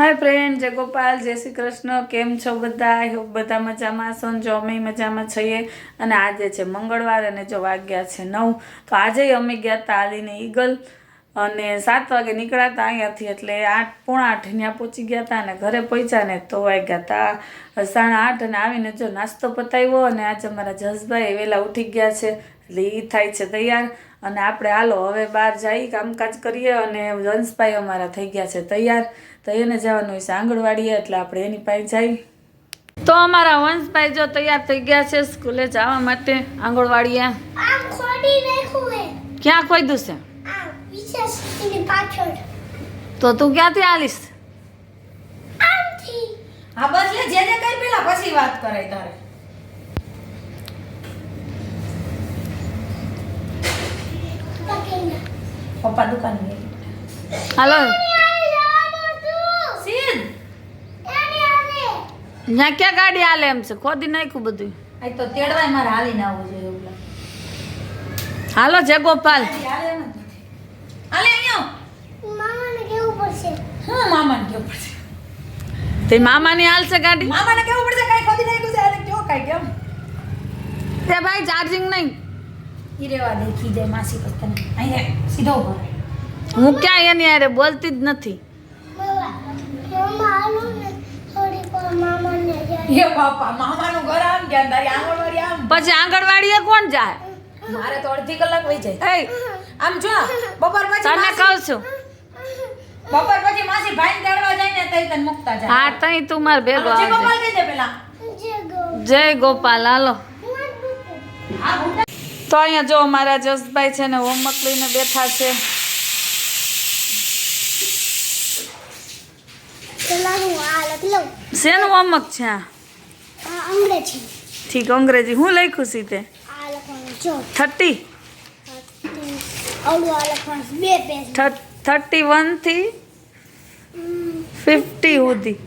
હાય friend જય ગોપાલ, જય શ્રી કૃષ્ણ. કેમ છો બધા? બધા મજામાં છો જો અમે મજામાં છીએ. અને આજે છે મંગળવાર અને જો વાગ્યા છે નવ, તો આજે અમે ગયા હતા આલીને ઈગલ. અને સાત વાગે નીકળ્યા હતા અહીંયાથી, એટલે આઠ, પોણા આઠ ત્યાં પહોંચી ગયા હતા અને ઘરે પહોંચ્યા ને તો વાગ્યા હતા સાડા આઠ અને આવીને જો નાસ્તો પતાવ્યો અને આજે અમારા જસભાઈ વહેલા ઉઠી ગયા છે. એટલે એ થાય છે તૈયાર. અને આપણે હાલો હવે બહાર જઈ કામકાજ કરીએ અને વંશભાઈ અમારા થઈ ગયા છે તૈયાર. તો એને જવાનું હોય છે આંગણવાડીએ એટલે આપણે એની પાસે જઈ. તો અમારા વંશભાઈ જો તૈયાર થઈ ગયા છે સ્કૂલે જવા માટે આંગણવાડીએ. આમ ખોડી નાખ્યું ક્યાં ખોઈદું છે? તો તું ક્યાંથી આલીશ? હા બસ જે જે કઈ પેલા પછી વાત કરાય તારે. પપ્પા દુકાન હાલો ત્યાં ક્યાં ગાડી હાલે એમ છે? ખોદી નાખ્યું બધું. આ તો તેડવાય મારે હાલીને આવવું જોઈએ એવું હાલો જય ગોપાલ. હાલે. હાલે મામાને કેવું પડશે? હું મામાને કેવું પડશે? તે મામાની હાલશે ગાડી? મામાને કેવું પડશે? કાંઈ ખોદી નાખ્યું છે? અને કયો કાંઈ કેમ? તે ભાઈ ચાર્જિંગ નહીં. ઈ રેવા દે ખી જાય માસી પછી અહીંયા સીધો ઊભો હું ક્યાં એની હારે બોલતી જ નથી. પછી આંગણવાડીએ કોણ જાય? મારે તો અડધી કલાક વહી જાય. આમ જો બપોર પછી તને કહું છું. બપોર પછી માસી ભાઈને તેડવા જાય ને તઈ તને મુકતા જાય. હા તઈ તું માર ભેગો આવજે. ગોપાલ કહી દે પેલા. જય ગોપાલ હાલો. તો અહીંયા જો મારા જસભાઈ છે ને હોમવર્ક લઈને બેઠા છે. શેનું હોમવર્ક છે અંગ્રેજી. ઠીક અંગ્રેજી. હું લખ્યું છે તે? થર્ટી. થર્ટી વનથી ફિફ્ટી સુધી.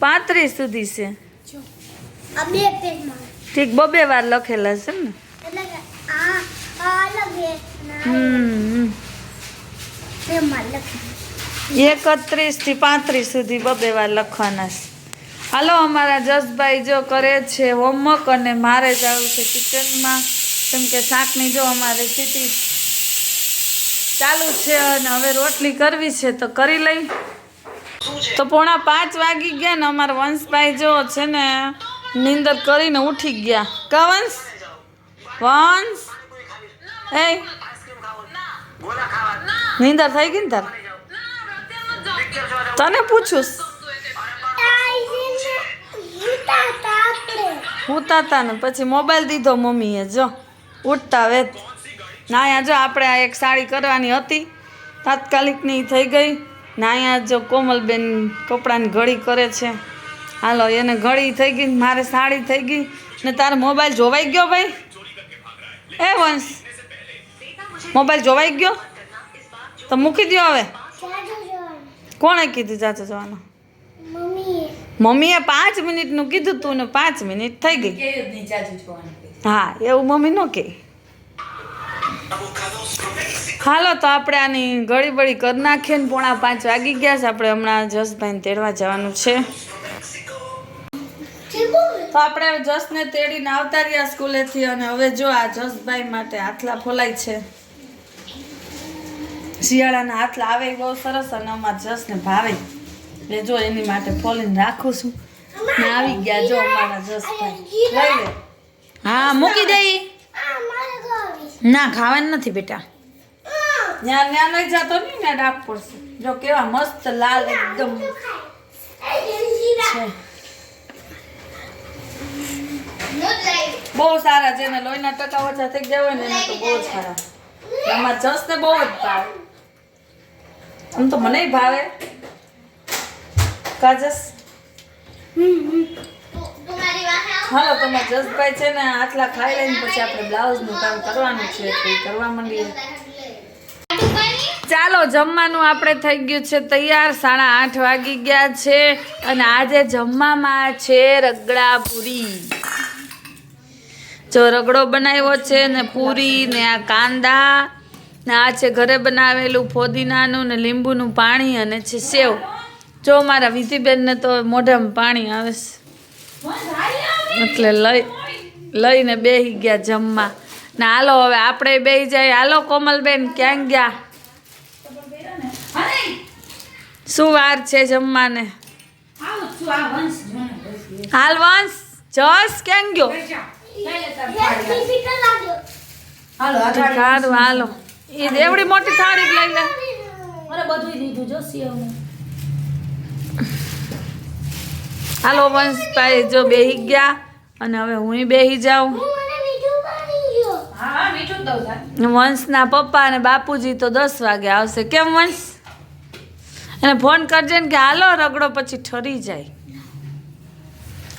પાંત્રીસ સુધી છે. ઠીક બબે વાર લખેલા છે ને એટલે કે આ આ અલગ હે અને આ હમ બેમાં લખી એકત્રીસથી પાંત્રીસ સુધી બબે વાર લખવાના છે. હાલો, અમારા જસભાઈ જો કરે છે હોમવર્ક અને મારે જવું છે કિચનમાં. કેમ કે શાકની જો અમારે સ્થિતિ ચાલુ છે અને હવે રોટલી કરવી છે તો કરી લઈ. તો પોણા પાંચ વાગી ગયા ને અમારા વંશભાઈ જો છે ને નીંદર કરીને ઉઠી ગયા. કા વંશ? વંશ? એ નિંદર થઈ ગઈ ને તાર? તને પૂછું ઉતા તા ને પછી મોબાઈલ દીધો મમ્મીએ, જો. ઉઠતા વેત ના, અહીંયા જો આપણે આ એક સાડી કરવાની હતી. તાત્કાલિકની થઈ ગઈ. ને, અહીંયા જો કોમલબેન કપડાની ઘડી કરે છે. હાલો, એને ઘડી થઈ ગઈ મારે સાડી થઈ ગઈ. ને તારો મોબાઈલ જોવાઈ ગયો ભાઈ? એ વંશ. મોબાઈલ જોવાઈ ગયો? તો મૂકી દો હવે. કોણે કીધું જાતો જવાનું? મમ્મીએ પાંચ મિનિટનું કીધું તું ને પાંચ મિનિટ થઈ ગઈ. જાજુ હા, એવું મમ્મી ન કે. હાલો, તો આપણે આની ગળી બળી કરી નાખીએ ને પોણા પાંચ વાગી ગયા છે. આપણે હમણાં જસભાઈને તેડવા જવાનું છે. તો આપણે જસને તેડીને આવતા રહ્યા સ્કૂલેથી અને હવે જો આ જસભાઈ માટે હાથલા ફોલાય છે. શિયાળાના હાથલા આવે બહુ સરસ અને અમારા જસને ભાવે. એટલે જો એની માટે ફોલીને રાખું છું. ને આવી ગયા જો અમારા જસભાઈ લઈ લે. હા મૂકી દઈ ના ખાવાનું નથી બેટા. ત્યાં ત્યાં લઈ જતો નહીં ને ડાક પડશે. જો કેવા મસ્ત લાલ એકદમ. છે. બહુ સારા છે ને લોહીના ટકા ઓછા થઈ ગયા હોય ને એને તો બહુ સારા. એમાં જસ ને બહુ જ ભાવે. આમ તો મને ભાવે. કાજસ? હાલો તમે જસભાઈ છે ને આટલા ખાઈ લઈને પછી આપણે બ્લાઉઝનું કામ કરવાનું છે, તો કરવા માંડીએ. ચાલો, જમવાનું આપણે થઈ ગયું છે તૈયાર. સાડા આઠ વાગી ગયા છે અને આજે જમવામાં છે રગડા પૂરી જો રગડો બનાવ્યો છે ને પૂરી ને આ કાંદા ને આ છે ઘરે બનાવેલું ફોદીનાનું ને લીંબુનું પાણી અને છે સેવ. જો મારા વિધિબેનને તો મોઢામાં પાણી આવે છે. એટલે લઈ લઈને બેહી ગયા જમવા. ને હાલો હવે આપણે બે જાય. હાલો કોમલબેન ક્યાં ગયા? શું વાર છે જમવાને. હાલ વંશ જસ ક્યાં ગયો? હાલો સારું હાલો. એ એવડી મોટી થાળી લઈ લે. અરે બધું દીધું જો સેવનું. હાલો વંશભાઈ જો બેહી ગયા અને હવે હું બેહી જાઉં. મને. વંશના પપ્પા અને બાપુજી તો દસ વાગે આવશે. કેમ વંશ? એને ફોન કરજે ને કે હાલો રગડો પછી ઠરી જાય.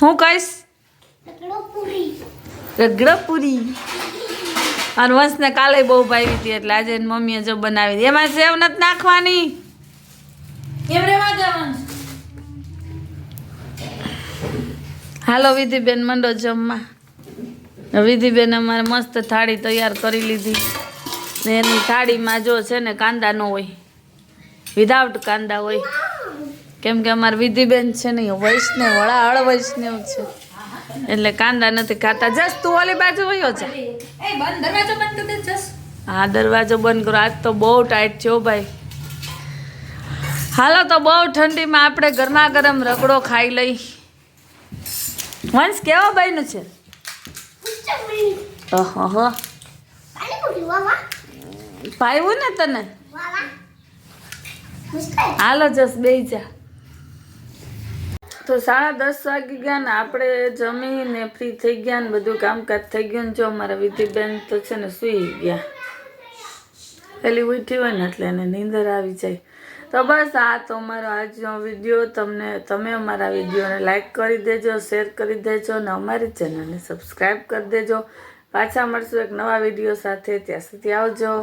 હું કહીશ? રગડો પૂરી. અને વંશને કાલે બહુ ભાવી હતી એટલે આજે મમ્મીએ જો બનાવી હતી એમાં સેવ નથી નાખવાની. હાલો વિધિબેન મંડો જમવા. વિધિબેન અમારે મસ્ત થાળી તૈયાર કરી લીધી. ને એની થાળીમાં જો છે ને કાંદા ન હોય. વિધાઉટ કાંદા હોય. કેમ કે અમારે વિધિબેન છે ને વૈષ્ણવ વળા અળવૈષ્ણવ છે. એટલે કાંદા નથી ખાતા. જસ તું ઓલી બાજુ વયો છે. હા દરવાજો બંધ કરો. આજ તો બહુ ટાઈટ છે ભાઈ. હાલો તો બહુ ઠંડીમાં આપણે ગરમા ગરમ રગડો ખાઈ લઈ. વંશ કેવો બન્યું છે? ઓહો પાયું ને તને? હાલો જસ બે જા. તો સાડા દસ વાગી ગયા ને આપણે જમીને ફ્રી થઈ ગયા ને બધું કામકાજ થઈ ગયું ને જો અમારા વિધિબેન તો છે ને સૂઈ ગયા. પેલી ઉઠી હોય ને એટલે એને નીંદર આવી જાય. તો બસ આ તો અમારો આજનો વીડિયો. તમને, તમે અમારા વિડીયોને લાઈક કરી દેજો શેર કરી દેજો અને અમારી ચેનલને સબસ્ક્રાઈબ કરી દેજો. પાછા મળશું એક નવા વીડિયો સાથે. ત્યાં સુધી આવજો.